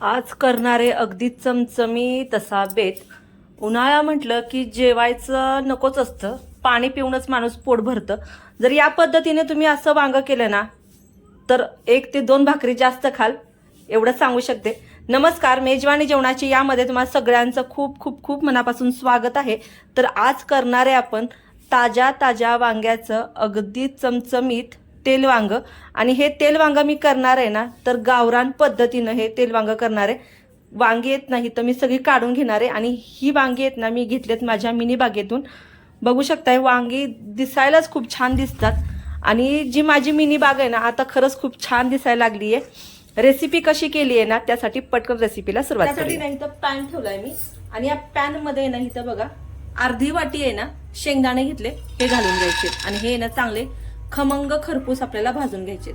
आज करणारे अगदी चमचमी तसा बेत. उन्हाळा म्हटलं की जेवायचं नकोच असतं. पाणी पिऊनच माणूस पोट भरतं. जर या पद्धतीने तुम्ही असं वांगं केलं ना तर एक ते दोन भाकरी जास्त खाल. एवढं सांगू शकते. नमस्कार मेजवानी जेवणाची यामध्ये तुम्हाला सगळ्यांचं खूप खूप खूप मनापासून स्वागत आहे. तर आज करणारे आपण ताज्या ताज्या वांग्याचं अगदी चमचमीत तेल वांग आणि हे तेल वांग मी करणार आहे ना तर गावरान पद्धतीनं हे तेल वांग करणार आहे. वांगी येत नाही तर मी सगळी काढून घेणार आहे. आणि ही वांगी आहेत ना मी घेतलेत माझ्या मिनी बागेतून. बघू शकताय वांगी दिसायलाच खूप छान दिसतात. आणि जी माझी मिनी बाग आहे ना आता खरंच खूप छान दिसायला लागली आहे रेसिपी कशी केली आहे ना त्यासाठी पटकन रेसिपीला सुरुवात त्यासाठी नाही तर पॅन ठेवलाय मी. आणि या पॅनमध्ये ना इथं बघा अर्धी वाटी आहे ना शेंगदाणे घेतले. हे घालून घ्यायचे. आणि हे ना चांगले खमंग खरपूस आपल्याला भाजून घ्यायचे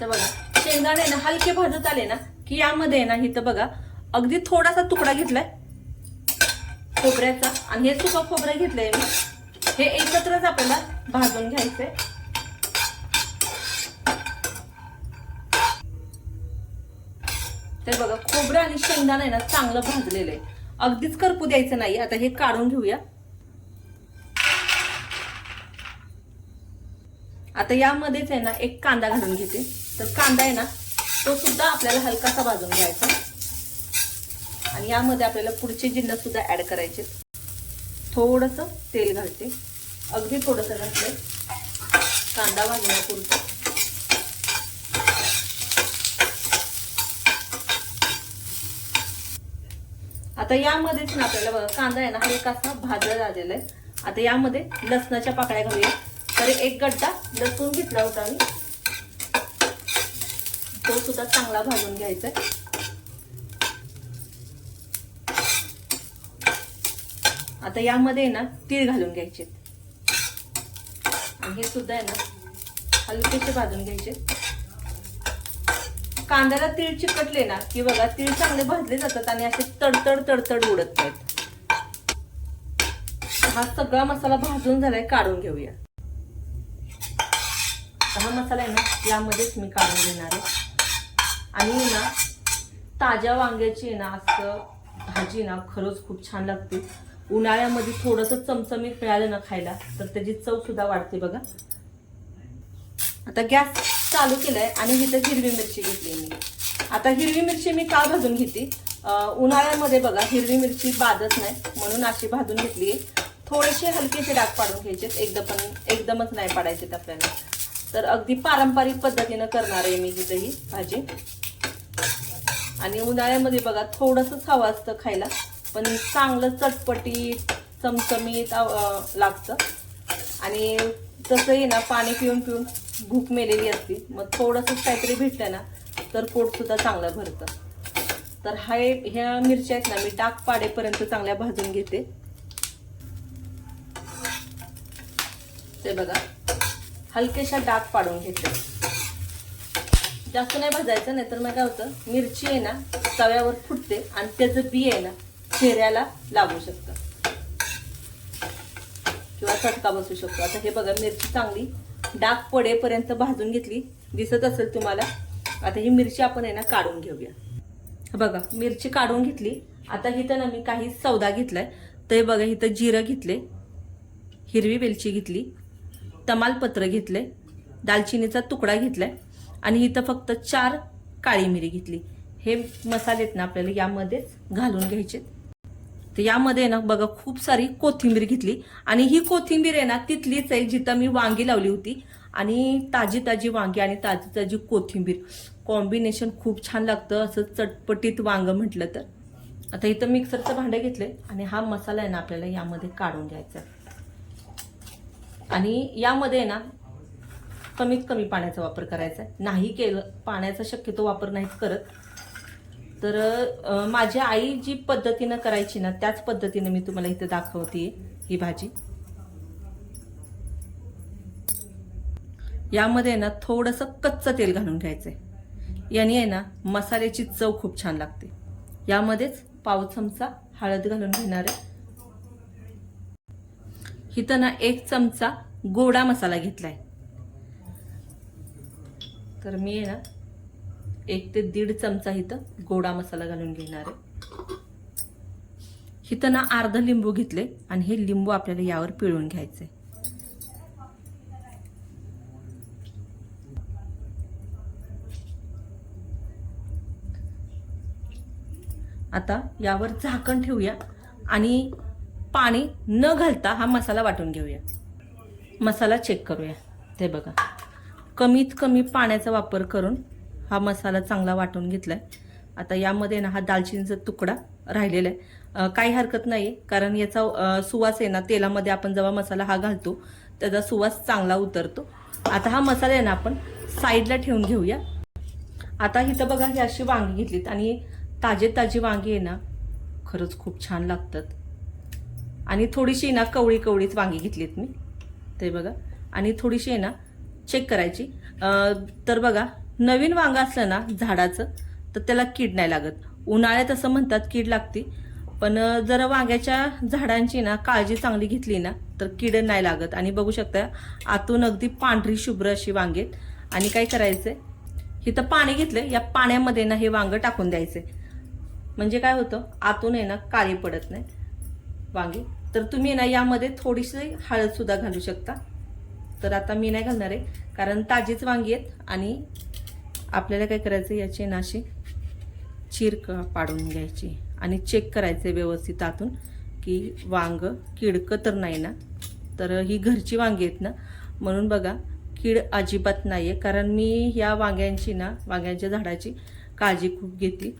तर बघा शेंगदाणे ना हलके भाजत आले ना की यामध्ये ना इथं बघा अगदी थोडासा तुकडा घेतलाय. खोबऱ्याचा. आणि हे सुकं खोबरं घेतलंय मी. हे एकत्रच आपल्याला भाजून घ्यायचंय. तर बघा खोबरं आणि शेंगदाणा आहे ना चांगलं भाजलेलं आहे. अगदीच करपू द्यायचं नाही. आता हे काढून घेऊया. आता यामध्येच आहे ना एक कांदा घालून घेते. तर कांदा आहे ना तो सुद्धा आपल्याला हलकासा भाजून घ्यायचा. आणि यामध्ये आपल्याला पुढचे जिन्नस सुद्धा ऍड करायचे. थोडस तेल घालते. अगदी थोडस घातलंय. कांदा भाजण्यापुरतं आता यामध्येच ना आपल्याला बघा कांदा आहे ना हलकासा भाजला आलेला आहे. आता यामध्ये लसणाच्या पाकळ्या घालूया. तर एक गड्डा लसूण घेतला होता मी तो सुद्धा चांगला भाजून घ्यायचा आहे आता यामध्ये ना तीळ घालून घ्यायचे. आणि हे सुद्धा आहे ना हलकेसे भाजून घ्यायचे. कांद्याला तीळ चिकटले ना की बघा तीळ चांगले भाजले जातात आणि असे तडतड तडतड उडत नाहीत. हा सगळा मसाला भाजून झालाय काढून घेऊया. हा मसाला आहे ना यामध्येच मी काढून घेणार आहे. आणि ना ताज्या वांग्याची आहे ना असं भाजी ना खरंच खूप छान लागते. उन्हाळ्यामध्ये थोडंसं चमचमीत मिळालं ना खायला तर त्याची चव सुद्धा वाढते बघा. आता गॅस चालू केलाय आणि इथं हिरवी मिरची घेतली मी. आता हिरवी मिरची मी का भाजून घेते? उन्हाळ्यामध्ये बघा हिरवी मिरची बाधत नाही म्हणून अशी भाजून घेतली थोडेसे हलकेसे डाग पाडून घ्यायचे एकदम पण एकदमच नाही पाडायचे आपल्याला. तर अगदी पारंपरिक पद्धतीनं करणार आहे मी ही ही भाजी. आणि उन्हाळ्यामध्ये बघा थोडंसंच हवं असतं खायला पण चांगलं चटपटीत चमचमीत लागतं. आणि तसंही ना पाणी पिऊन पिऊन भूक मेलेली असते मग थोडंसं काहीतरी भेटलं ना तर पोटसुद्धा चांगलं भरतं. तर हा ह्या मिरच्या आहेत ना मी टाक पाडेपर्यंत चांगल्या भाजून घेते. ते बघा. हलकेशा डाग पाडून घेते. जास्त नाही भाजायचं नाही तर मग काय होतं मिरची आहे ना तव्यावर फुटते आणि त्याचं बी आहे ना चेहऱ्याला लागू शकतं. किंवा चटका बसू शकतो. आता हे बघा मिरची चांगली डाग पडेपर्यंत भाजून घेतली दिसत असेल तुम्हाला. आता ही मिरची आपण आहे ना काढून घेऊया. बघा मिरची काढून घेतली. आता इथं ना मी काही सौदा घेतलाय. तर हे बघा इथं जिरं घेतले हिरवी वेलची घेतली. तमालपत्र घेतले दालचिनीचा तुकडा घेतलाय आणि इथं फक्त चार काळी मिरी घेतली. हे मसाले आहेत ना आपल्याला यामध्येच घालून घ्यायचे तर यामध्ये ना बघा खूप सारी कोथिंबीर घेतली. आणि ही कोथिंबीर आहे ना तिथलीच आहे जिथं मी वांगी लावली होती. आणि ताजी ताजी वांगी आणि ताजी ताजी कोथिंबीर. कॉम्बिनेशन खूप छान लागतं असं चटपटीत वांगं म्हटलं तर. आता इथं मिक्सरचं भांडं घेतलंय आणि हा मसाला आहे ना आपल्याला यामध्ये काढून घ्यायचा आहे. आणि यामध्ये ना कमीत कमी पाण्याचा वापर करायचा आहे. नाही केलं पाण्याचा शक्यतो वापर नाही करत. तर माझी आई जी पद्धतीनं करायची ना त्याच पद्धतीनं मी तुम्हाला इथं दाखवते ही भाजी. यामध्ये ना थोडंसं कच्चं तेल घालून घ्यायचं आहे याने आहे ना मसाल्याची चव खूप छान लागते. यामध्येच पाव चमचा हळद घालून घेणार आहे. हिथं ना एक चमचा गोडा मसाला घेतलाय. तर मी आहे ना एक ते दीड चमचा इथं गोडा मसाला घालून घेणार आहे. इथं ना अर्ध लिंबू घेतले आणि हे लिंबू आपल्याला यावर पिळून घ्यायचे आता यावर झाकण ठेवूया आणि पाणी न घालता हा मसाला वाटून घेऊया. मसाला चेक करूया. ते बघा. कमीत कमी पाण्याचा वापर करून हा मसाला चांगला वाटून घेतला आहे आता यामध्ये ना हा दालचिनीचा तुकडा राहिलेला आहे. काही हरकत नाही कारण याचा सुवास आहे ना तेलामध्ये आपण जेव्हा मसाला हा घालतो त्याचा सुवास चांगला उतरतो. आता हा मसाला आहे ना आपण साईडला ठेवून घेऊया. आता इथं बघा ही अशी वांगी घेतलीत आणि ताजे ताजी वांगी आहे ना खरंच खूप छान लागतात. आणि थोडीशी ना कवळी कवळीच वांगी घेतलीत मी. ते बघा. आणि थोडीशी आहे ना चेक करायची. तर बघा नवीन वांगा असलं ना झाडाचं तर त्याला कीड नाही लागत. उन्हाळ्यात असं म्हणतात कीड लागते. पण जर वांग्याच्या झाडांची ना काळजी चांगली घेतली ना तर कीड नाही लागत. आणि बघू शकता आतून अगदी पांढरी शुभ्र अशी वांगेत आणि काय करायचंय? इथं पाणी घेतलं या पाण्यामध्ये ना हे वांगं टाकून द्यायचे म्हणजे काय होतं? आतून आहे ना काळी पडत नाही. वांगी. तर तुम्ही ना यामध्ये थोडीशी हळदसुद्धा घालू शकता. तर आता मी नाही घालणार आहे कारण ताजीच वांगी आहेत आणि आपल्याला काय करायचं याची नाशी चीर पाडून घ्यायची आणि चेक करायचं व्यवस्थित आतून की वांग किडकं तर नाही ना? तर ही घरची वांगी आहेत ना? म्हणून बघा कीड अजिबात नाही आहे कारण मी ह्या वांग्यांची ना वांग्यांच्या झाडाची काळजी खूप घेते.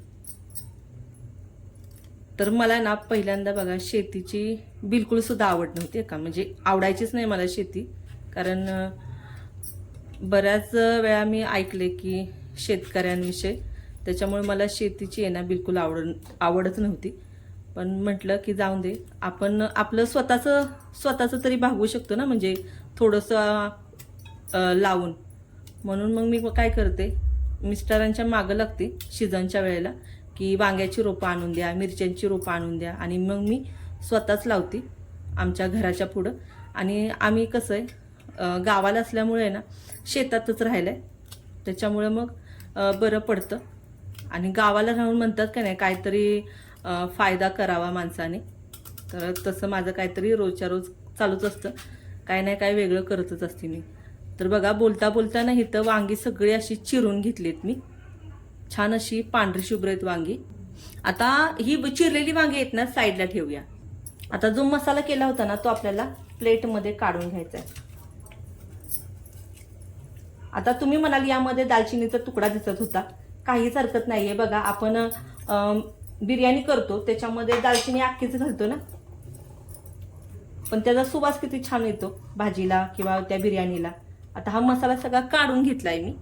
तर मला ना पहिल्यांदा बघा शेतीची बिलकुल सुद्धा आवड नव्हती का म्हणजे आवडायचीच नाही मला शेती. कारण बऱ्याच वेळा मी ऐकले की शेतकऱ्यांविषयी. त्याच्यामुळे मला शेतीची आहे ना बिलकुल आवड आवडच नव्हती. पण म्हटलं की जाऊन दे. आपण आपलं स्वतःचं स्वतःचं तरी भागवू शकतो ना म्हणजे थोडंसं लावून. म्हणून मग मी काय करते मिस्टरांच्या मागं लागते शिजनच्या वेळेला. की वांग्याची रोपं आणून द्या मिरच्यांची रोपं आणून द्या आणि मग मी स्वतःच लावते आमच्या घराच्या पुढं. आणि आम्ही कसं आहे गावाला असल्यामुळे ना शेतातच राहिलं आहे त्याच्यामुळे मग बरं पडतं. आणि गावाला राहून म्हणतात का नाही काहीतरी फायदा करावा माणसाने. तर तसं माझं काहीतरी रोजच्या रोज चालूच असतं. काय नाही काय वेगळं करतच असते मी. तर बघा बोलता बोलता ना इथं वांगी सगळी अशी चिरून घेतलीत मी. छान अशी पांढरी शुभ्रत वांगी. आता ही चिरलेली वांगी आहेत ना साईडला ठेवूया. आता जो मसाला केला होता ना तो आपल्याला प्लेटमध्ये काढून घ्यायचा आहे. आता तुम्ही म्हणाल यामध्ये दालचिनीचा तुकडा दिसत होता. काहीच हरकत नाहीये बघा आपण बिर्याणी करतो त्याच्यामध्ये दालचिनी अख्खीच घालतो ना. पण त्याचा सुवास किती छान येतो भाजीला किंवा त्या बिर्याणीला. आता हा मसाला सगळा काढून घेतलाय मी.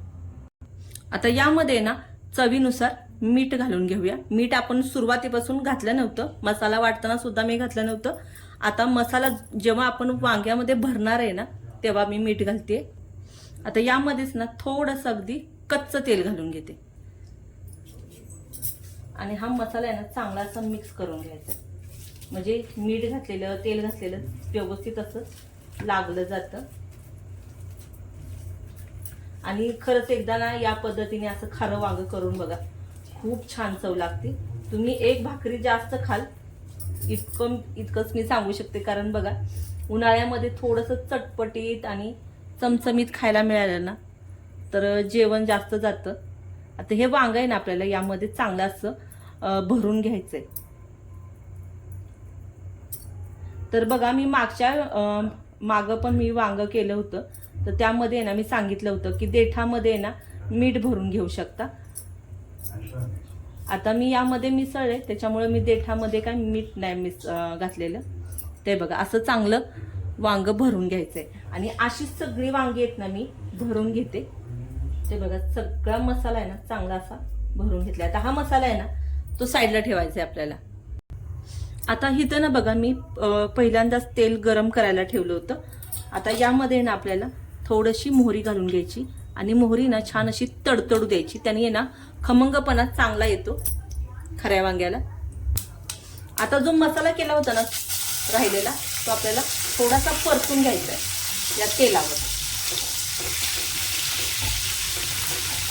आता यामध्ये ना चवीनुसार मीठ घालून घेऊया. मीठ आपण सुरुवातीपासून घातलं नव्हतं. मसाला वाटताना सुद्धा मी घातलं नव्हतं. आता मसाला जेव्हा आपण वांग्यामध्ये भरणार आहे ना तेव्हा मी मीठ घालते आता यामध्येच ना थोडंसं अगदी कच्चं तेल घालून घेते. आणि हा मसाला आहे ना चांगला असा मिक्स करून घ्यायचा. म्हणजे मीठ घातलेलं तेल घातलेलं व्यवस्थित असं लागलं जातं. आणि खरंच एकदा ना या पद्धतीने असं खारं वांग करून बघा. खूप छान चव लागते. तुम्ही एक भाकरी जास्त खाल इतकं इतकंच मी सांगू शकते. कारण बघा उन्हाळ्यामध्ये थोडंसं चटपटीत आणि चमचमीत खायला मिळालं ना तर जेवण जास्त जातं. आता हे वांग आहे ना आपल्याला यामध्ये चांगलं असं भरून घ्यायचं आहे तर बघा मी मागच्या मागं पण मी वांग केलं होतं. तर त्यामध्ये ना मी सांगितलं होतं की देठामध्ये ना मीठ भरून घेऊ शकता. आता मी यामध्ये मिसळले त्याच्यामुळे मी देठामध्ये काय मीठ नाही मिस घातलेलं. ते बघा असं चांगलं वांग भरून घ्यायचं आहे आणि अशीच सगळी वांगी आहेत ना मी भरून घेते. ते बघा सगळा मसाला आहे ना चांगला असा भरून घेतला आता हा मसाला आहे ना तो साईडला ठेवायचा आहे आपल्याला. आता इथं ना बघा मी पहिल्यांदाच तेल गरम करायला ठेवलं होतं. आता यामध्ये ना आपल्याला थोडीशी मोहरी घालून घ्यायची आणि मोहरी ना छान अशी तडतडू द्यायची. त्याने ना खमंगपणा चांगला येतो खऱ्या वांग्याला. आता जो मसाला केला होता ना राहिलेला तो आपल्याला थोडासा परतून घ्यायचा आहे या तेलावर.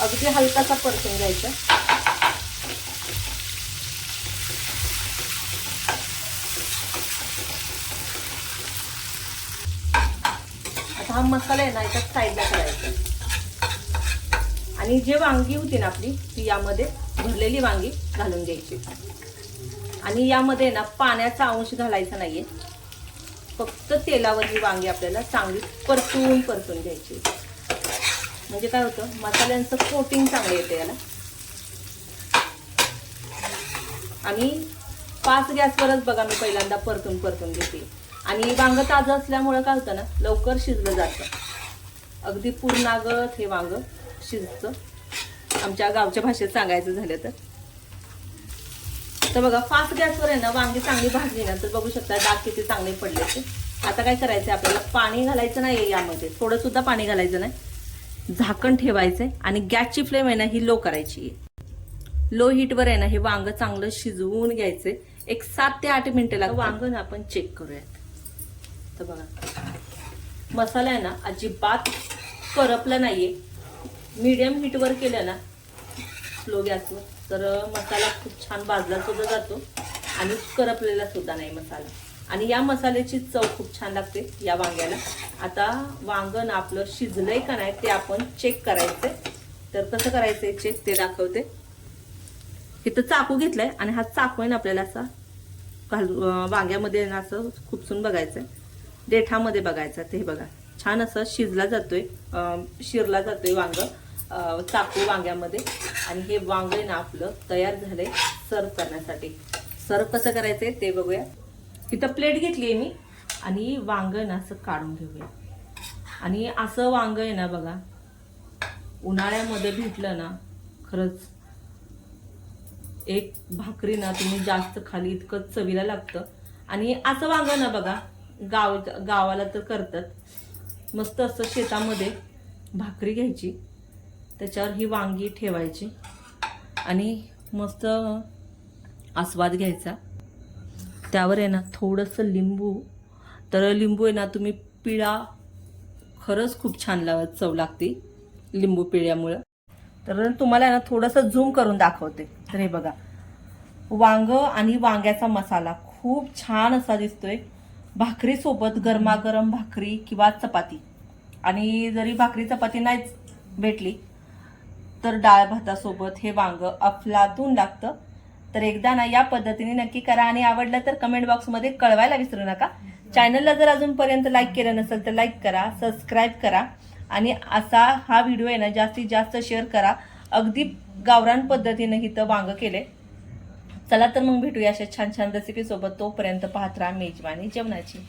अगदी हलकासा परतून घ्यायचा हा मसाला आहे ना याच्या साईडला करायचा. आणि जे वांगी होती ना आपली ती यामध्ये भरलेली वांगी घालून द्यायची आणि यामध्ये ना पाण्याचा अंश घालायचा नाहीये. फक्त तेलावर ही वांगी आपल्याला चांगली परतून परतून घ्यायची. म्हणजे काय होतं मसाल्यांचं कोटिंग चांगलं येतं याला. आणि पाच गॅसवरच बघा मी पहिल्यांदा परतून परतून घेते. आणि वांग ताजं असल्यामुळं काय होतं ना लवकर शिजलं जातं. अगदी पूर्णागत हे वांग शिजतं. आमच्या गावच्या भाषेत सांगायचं झालं तर. तर बघा फास्ट गॅसवर आहे ना वांगी चांगली भाजली ना तर बघू शकता डाग किती चांगले पडले ते. आता काय करायचं आपल्याला? पाणी घालायचं नाही यामध्ये. थोडं सुद्धा पाणी घालायचं नाही. झाकण ठेवायचं आहे आणि गॅसची फ्लेम आहे ना ही लो करायची. आहे लो हीटवर आहे ना हे वांग चांगलं शिजवून घ्यायचं एक सात ते आठ मिनिटं लागतं वांग ना आपण चेक करूयात. तर बघा. मसाला आहे ना अजिबात करपला नाहीये. मीडियम हीटवर केलं ना स्लो गॅसवर तर मसाला खूप छान भाजला सुद्धा जातो आणि करपलेला सुद्धा नाही मसाला. आणि या मसाल्याची चव खूप छान लागते या वांग्याला. आता वांग ना आपलं शिजलंय का नाही ते आपण चेक करायचंय. तर कसं करायचंय चेक ते दाखवते. इथं चाकू घेतलाय आणि हा चाकू आहे ना आपल्याला असा घालू वांग्यामध्ये ना असं खुपसून बघायचंय. देठामध्ये बघायचं ते बघा. छान असं शिजला जातोय. शिरला जातोय वांग. अं, चाकू वांग्यामध्ये. आणि हे वांग आहे ना आपलं तयार झालंय सर्व करण्यासाठी. सर्व कसं करायचंय ते बघूया. इथं प्लेट घेतली आहे मी. आणि वांग ना असं काढून घेऊया. आणि असं वांग आहे ना बघा. उन्हाळ्यामध्ये भेटलं ना खरंच. एक भाकरी ना तुम्ही जास्त खाली इतकं चवीला लागतं. आणि असं वांग ना बघा. गाव गावाला तर करतात. मस्त असं शेतामध्ये भाकरी घ्यायची. त्याच्यावर ही वांगी ठेवायची. आणि मस्त आस्वाद घ्यायचा. त्यावर आहे ना थोडंसं लिंबू. तर लिंबू आहे ना तुम्ही पिळा. खरंच खूप छान लाव चव लागते लिंबू पिळ्यामुळं. तर तुम्हाला आहे ना थोडंसं झूम करून दाखवते. तर हे बघा. वांग आणि वांग्याचा मसाला. खूप छान असा दिसतोय. भाकरीसोबत गरमागरम भाकरी किंवा चपाती. आणि जरी भाकरी चपाती नाहीच भेटली तर डाळ भातासोबत हे वांग अफलातून लागतं. तर एकदा ना या पद्धतीने नक्की करा आणि आवडलं तर कमेंट बॉक्समध्ये कळवायला विसरू नका. चॅनलला जर अजूनपर्यंत लाईक केलं नसेल तर लाईक करा सबस्क्राईब करा आणि असा हा व्हिडिओ आहे ना जास्तीत जास्त शेअर करा. अगदी गावरान पद्धतीनं इथं वांग केले. चला तर मग भेटूया अशा छान छान रेसिपी सोबत. तोपर्यंत पाहत राहा मेजवानी जेवणाची.